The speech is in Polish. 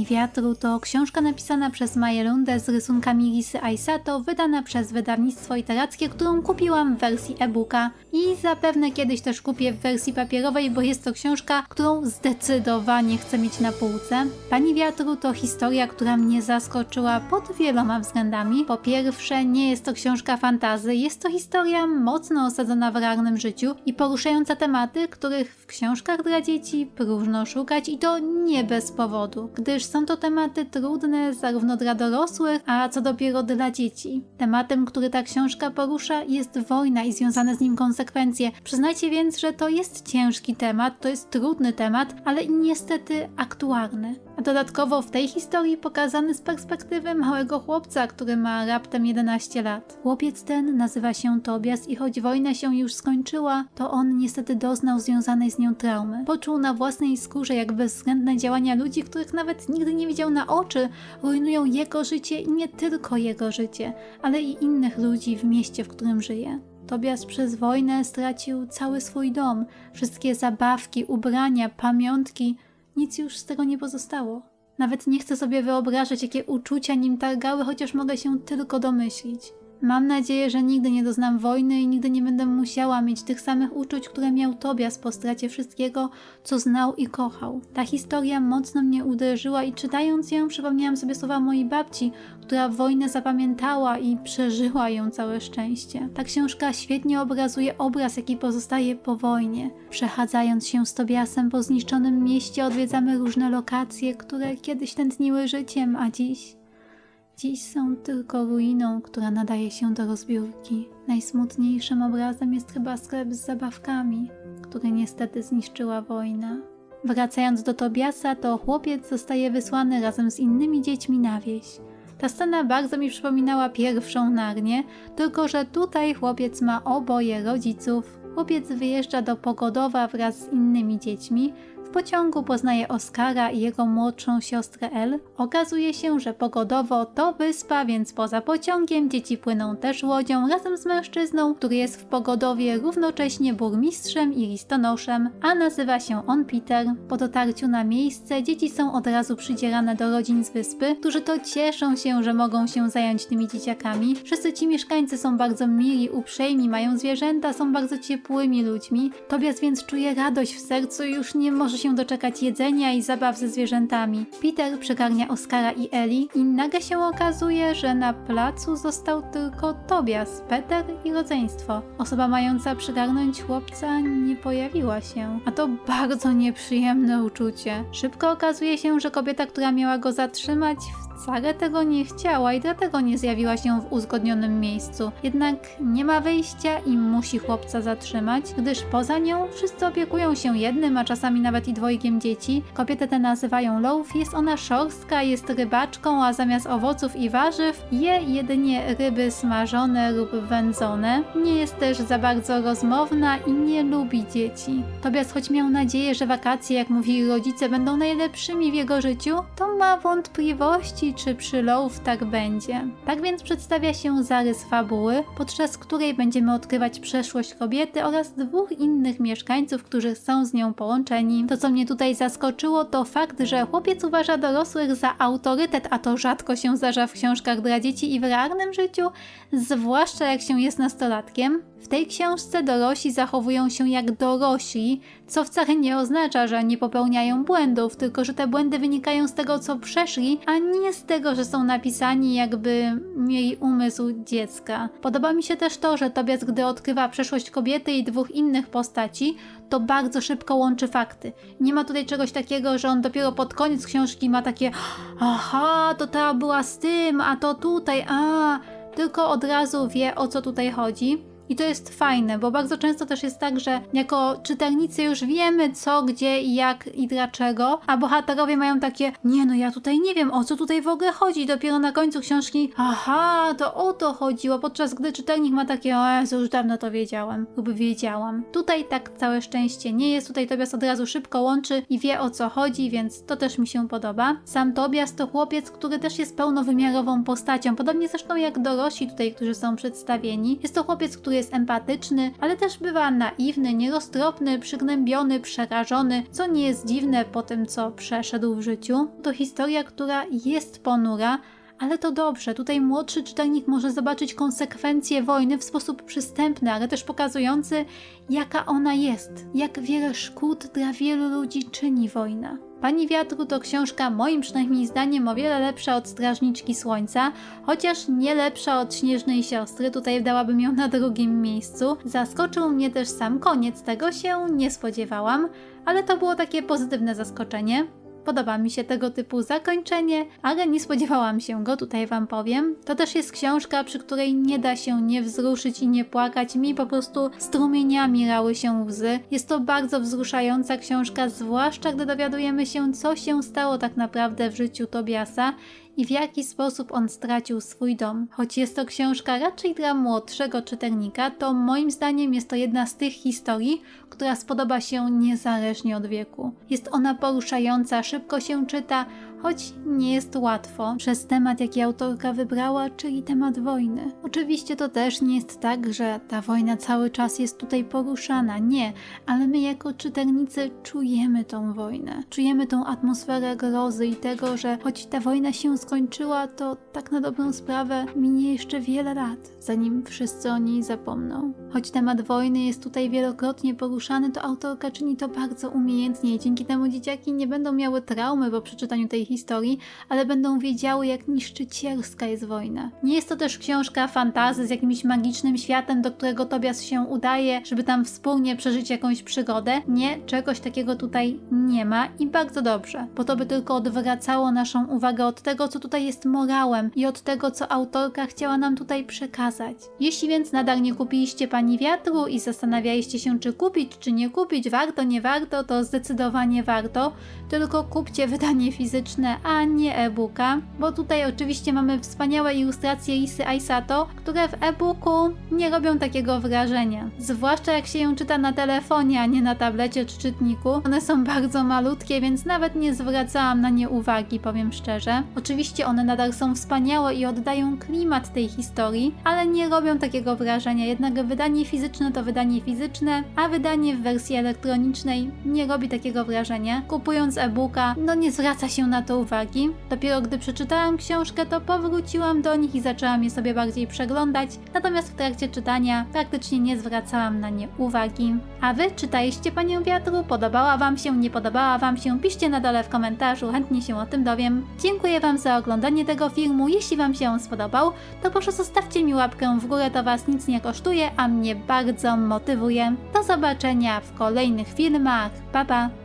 Pani Wiatru to książka napisana przez Maję Lundę z rysunkami Lisy Aisato, wydana przez wydawnictwo literackie, którą kupiłam w wersji e-booka i zapewne kiedyś też kupię w wersji papierowej, bo jest to książka, którą zdecydowanie chcę mieć na półce. Pani Wiatru to historia, która mnie zaskoczyła pod wieloma względami. Po pierwsze, nie jest to książka fantazy, jest to historia mocno osadzona w realnym życiu i poruszająca tematy, których w książkach dla dzieci próżno szukać i to nie bez powodu, gdyż są to tematy trudne zarówno dla dorosłych, a co dopiero dla dzieci. Tematem, który ta książka porusza jest wojna i związane z nim konsekwencje. Przyznajcie więc, że to jest ciężki temat, to jest trudny temat, ale niestety aktualny. A dodatkowo w tej historii pokazany z perspektywy małego chłopca, który ma raptem 11 lat. Chłopiec ten nazywa się Tobias i choć wojna się już skończyła, to on niestety doznał związanej z nią traumy. Poczuł na własnej skórze, jak bezwzględne działania ludzi, których nawet nigdy nie widział na oczy, rujnują jego życie i nie tylko jego życie, ale i innych ludzi w mieście, w którym żyje. Tobias przez wojnę stracił cały swój dom, wszystkie zabawki, ubrania, pamiątki. Nic już z tego nie pozostało. Nawet nie chcę sobie wyobrażać, jakie uczucia nim targały, chociaż mogę się tylko domyślić. Mam nadzieję, że nigdy nie doznam wojny i nigdy nie będę musiała mieć tych samych uczuć, które miał Tobias po stracie wszystkiego, co znał i kochał. Ta historia mocno mnie uderzyła i czytając ją przypomniałam sobie słowa mojej babci, która wojnę zapamiętała i przeżyła ją całe szczęście. Ta książka świetnie obrazuje obraz, jaki pozostaje po wojnie. Przechadzając się z Tobiasem po zniszczonym mieście, odwiedzamy różne lokacje, które kiedyś tętniły życiem, a dziś Dziś są tylko ruiną, która nadaje się do rozbiórki. Najsmutniejszym obrazem jest chyba sklep z zabawkami, który niestety zniszczyła wojna. Wracając do Tobiasa, to chłopiec zostaje wysłany razem z innymi dziećmi na wieś. Ta scena bardzo mi przypominała pierwszą Narnię, tylko że tutaj chłopiec ma oboje rodziców. Chłopiec wyjeżdża do Pogodowa wraz z innymi dziećmi, pociągu poznaje Oskara i jego młodszą siostrę El. Okazuje się, że pogodowo to wyspa, więc poza pociągiem dzieci płyną też łodzią razem z mężczyzną, który jest w pogodowie równocześnie burmistrzem i listonoszem, a nazywa się on Peter. Po dotarciu na miejsce dzieci są od razu przydzierane do rodzin z wyspy, którzy to cieszą się, że mogą się zająć tymi dzieciakami. Wszyscy ci mieszkańcy są bardzo mili, uprzejmi, mają zwierzęta, są bardzo ciepłymi ludźmi. Tobias więc czuje radość w sercu i już nie może się doczekać jedzenia i zabaw ze zwierzętami. Peter przygarnia Oskara i Eli i nagle się okazuje, że na placu został tylko Tobias, Peter i rodzeństwo. Osoba mająca przygarnąć chłopca nie pojawiła się, a to bardzo nieprzyjemne uczucie. Szybko okazuje się, że kobieta, która miała go zatrzymać, wcale tego nie chciała i dlatego nie zjawiła się w uzgodnionym miejscu. Jednak nie ma wyjścia i musi chłopca zatrzymać, gdyż poza nią wszyscy opiekują się jednym, a czasami nawet i dwojgiem dzieci. Kobietę tę nazywają Loaf, jest ona szorstka, jest rybaczką, a zamiast owoców i warzyw je jedynie ryby smażone lub wędzone. Nie jest też za bardzo rozmowna i nie lubi dzieci. Tobias choć miał nadzieję, że wakacje, jak mówili rodzice, będą najlepszymi w jego życiu, to ma wątpliwości, czy przy Loaf tak będzie. Tak więc przedstawia się zarys fabuły, podczas której będziemy odkrywać przeszłość kobiety oraz dwóch innych mieszkańców, którzy są z nią połączeni. To, co mnie tutaj zaskoczyło, to fakt, że chłopiec uważa dorosłych za autorytet, a to rzadko się zdarza w książkach dla dzieci i w realnym życiu, zwłaszcza jak się jest nastolatkiem. W tej książce dorośli zachowują się jak dorośli, co wcale nie oznacza, że nie popełniają błędów, tylko że te błędy wynikają z tego, co przeszli, a nie z tego, że są napisani jakby mieli umysł dziecka. Podoba mi się też to, że Tobias, gdy odkrywa przeszłość kobiety i dwóch innych postaci, to bardzo szybko łączy fakty. Nie ma tutaj czegoś takiego, że on dopiero pod koniec książki ma takie aha, to ta była z tym, a to tutaj, a tylko od razu wie o co tutaj chodzi. I to jest fajne, bo bardzo często też jest tak, że jako czytelnicy już wiemy co, gdzie i jak i dlaczego, a bohaterowie mają takie, nie no ja tutaj nie wiem o co tutaj w ogóle chodzi. Dopiero na końcu książki, aha, to o to chodziło, podczas gdy czytelnik ma takie, o Jezu, już dawno to wiedziałem lub wiedziałam. Tutaj tak całe szczęście nie jest, tutaj Tobias od razu szybko łączy i wie o co chodzi, więc to też mi się podoba. Sam Tobias to chłopiec, który też jest pełnowymiarową postacią, podobnie zresztą jak dorośli tutaj, którzy są przedstawieni. Jest to chłopiec, który jest empatyczny, ale też bywa naiwny, nieroztropny, przygnębiony, przerażony, co nie jest dziwne po tym, co przeszedł w życiu. To historia, która jest ponura, ale to dobrze, tutaj młodszy czytelnik może zobaczyć konsekwencje wojny w sposób przystępny, ale też pokazujący, jaka ona jest, jak wiele szkód dla wielu ludzi czyni wojna. Pani Wiatru to książka moim przynajmniej zdaniem o wiele lepsza od Strażniczki Słońca, chociaż nie lepsza od Śnieżnej Siostry, tutaj dałabym ją na drugim miejscu. Zaskoczył mnie też sam koniec, tego się nie spodziewałam, ale to było takie pozytywne zaskoczenie. Podoba mi się tego typu zakończenie, ale nie spodziewałam się go, tutaj Wam powiem. To też jest książka, przy której nie da się nie wzruszyć i nie płakać. Mi po prostu strumieniami rały się łzy. Jest to bardzo wzruszająca książka, zwłaszcza gdy dowiadujemy się, co się stało tak naprawdę w życiu Tobiasa i w jaki sposób on stracił swój dom. Choć jest to książka raczej dla młodszego czytelnika, to moim zdaniem jest to jedna z tych historii, która spodoba się niezależnie od wieku. Jest ona poruszająca, szybko się czyta, choć nie jest łatwo przez temat, jaki autorka wybrała, czyli temat wojny. Oczywiście to też nie jest tak, że ta wojna cały czas jest tutaj poruszana, nie, ale my jako czytelnicy czujemy tą wojnę. Czujemy tą atmosferę grozy i tego, że choć ta wojna się skończyła, to tak na dobrą sprawę minie jeszcze wiele lat, zanim wszyscy o niej zapomną. Choć temat wojny jest tutaj wielokrotnie poruszany, to autorka czyni to bardzo umiejętnie i dzięki temu dzieciaki nie będą miały traumy po przeczytaniu tej historii, ale będą wiedziały, jak niszczycielska jest wojna. Nie jest to też książka fantazy z jakimś magicznym światem, do którego Tobias się udaje, żeby tam wspólnie przeżyć jakąś przygodę. Nie, czegoś takiego tutaj nie ma i bardzo dobrze, bo to by tylko odwracało naszą uwagę od tego, co tutaj jest morałem i od tego, co autorka chciała nam tutaj przekazać. Jeśli więc nadal nie kupiliście Pani Wiatru i zastanawialiście się, czy kupić, czy nie kupić, warto, nie warto, to zdecydowanie warto, tylko kupcie wydanie fizyczne, a nie e-booka, bo tutaj oczywiście mamy wspaniałe ilustracje Lisy Aisato, które w e-booku nie robią takiego wrażenia. Zwłaszcza jak się ją czyta na telefonie, a nie na tablecie czy czytniku. One są bardzo malutkie, więc nawet nie zwracałam na nie uwagi, powiem szczerze. Oczywiście one nadal są wspaniałe i oddają klimat tej historii, ale nie robią takiego wrażenia. Jednak wydanie fizyczne to wydanie fizyczne, a wydanie w wersji elektronicznej nie robi takiego wrażenia. Kupując e-booka, no nie zwraca się na to uwagi. Dopiero gdy przeczytałam książkę, to powróciłam do nich i zaczęłam je sobie bardziej przeglądać, natomiast w trakcie czytania praktycznie nie zwracałam na nie uwagi. A wy czytaliście Panią Wiatru? Podobała Wam się, nie podobała Wam się? Piszcie na dole w komentarzu, chętnie się o tym dowiem. Dziękuję Wam za oglądanie tego filmu. Jeśli Wam się on spodobał, to proszę zostawcie mi łapkę w górę, to Was nic nie kosztuje, a mnie bardzo motywuje. Do zobaczenia w kolejnych filmach. Pa pa!